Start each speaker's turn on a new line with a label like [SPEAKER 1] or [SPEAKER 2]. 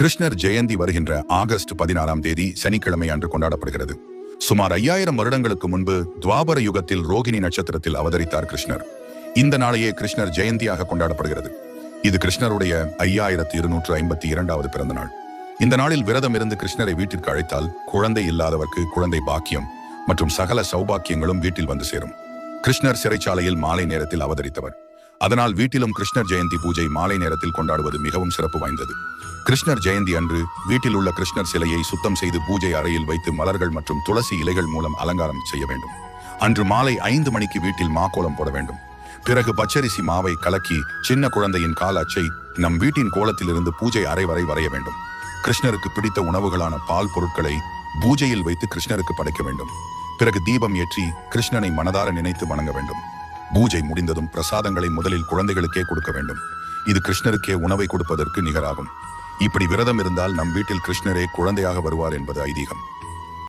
[SPEAKER 1] கிருஷ்ணர் ஜெயந்தி வருகின்ற ஆகஸ்ட் பதினாறாம் தேதி சனிக்கிழமை அன்று கொண்டாடப்படுகிறது. சுமார் ஐயாயிரம் வருடங்களுக்கு முன்பு துவாபர யுகத்தில் ரோகிணி நட்சத்திரத்தில் அவதரித்தார் கிருஷ்ணர். இந்த நாளையே கிருஷ்ணர் ஜெயந்தியாக கொண்டாடப்படுகிறது. இது கிருஷ்ணருடைய ஐயாயிரத்தி இருநூற்று ஐம்பத்தி இரண்டாவது பிறந்த நாள் இந்த நாளில் விரதம் இருந்து கிருஷ்ணரை வீட்டிற்கு அழைத்தால் குழந்தை இல்லாதவர்க்கு குழந்தை பாக்கியம் மற்றும் சகல சௌபாக்கியங்களும் வீட்டில் வந்து சேரும். கிருஷ்ணர் சிறைச்சாலையில் மாலை நேரத்தில் அவதரித்தவர். அதனால் வீட்டிலும் கிருஷ்ணர் ஜெயந்தி பூஜை மாலை நேரத்தில் கொண்டாடுவது மிகவும் சிறப்பு வாய்ந்தது. கிருஷ்ணர் ஜெயந்தி அன்று வீட்டில் உள்ள கிருஷ்ணர் சிலையை சுத்தம் செய்து பூஜை அறையில் வைத்து மலர்கள் மற்றும் துளசி இலைகள் மூலம் அலங்காரம் செய்ய வேண்டும். அன்று மாலை ஐந்து மணிக்கு வீட்டில் மாக்கோலம் போட வேண்டும். பிறகு பச்சரிசி மாவை கலக்கி சின்ன குழந்தையின் கால் அச்சை நம் வீட்டின் கோலத்திலிருந்து பூஜை அறை வரை வரைய வேண்டும். கிருஷ்ணருக்கு பிடித்த உணவுகளான பால் பொருட்களை பூஜையில் வைத்து கிருஷ்ணருக்கு படைக்க வேண்டும். பிறகு தீபம் ஏற்றி கிருஷ்ணனை மனதார நினைத்து வணங்க வேண்டும். பூஜை முடிந்ததும் பிரசாதங்களை முதலில் குழந்தைகளுக்கே கொடுக்க வேண்டும். இது கிருஷ்ணருக்கே உணவை கொடுப்பதற்கு நிகராகும். இப்படி விரதம் இருந்தால் நம் வீட்டில் கிருஷ்ணரே குழந்தையாக வருவார் என்பது ஐதீகம்.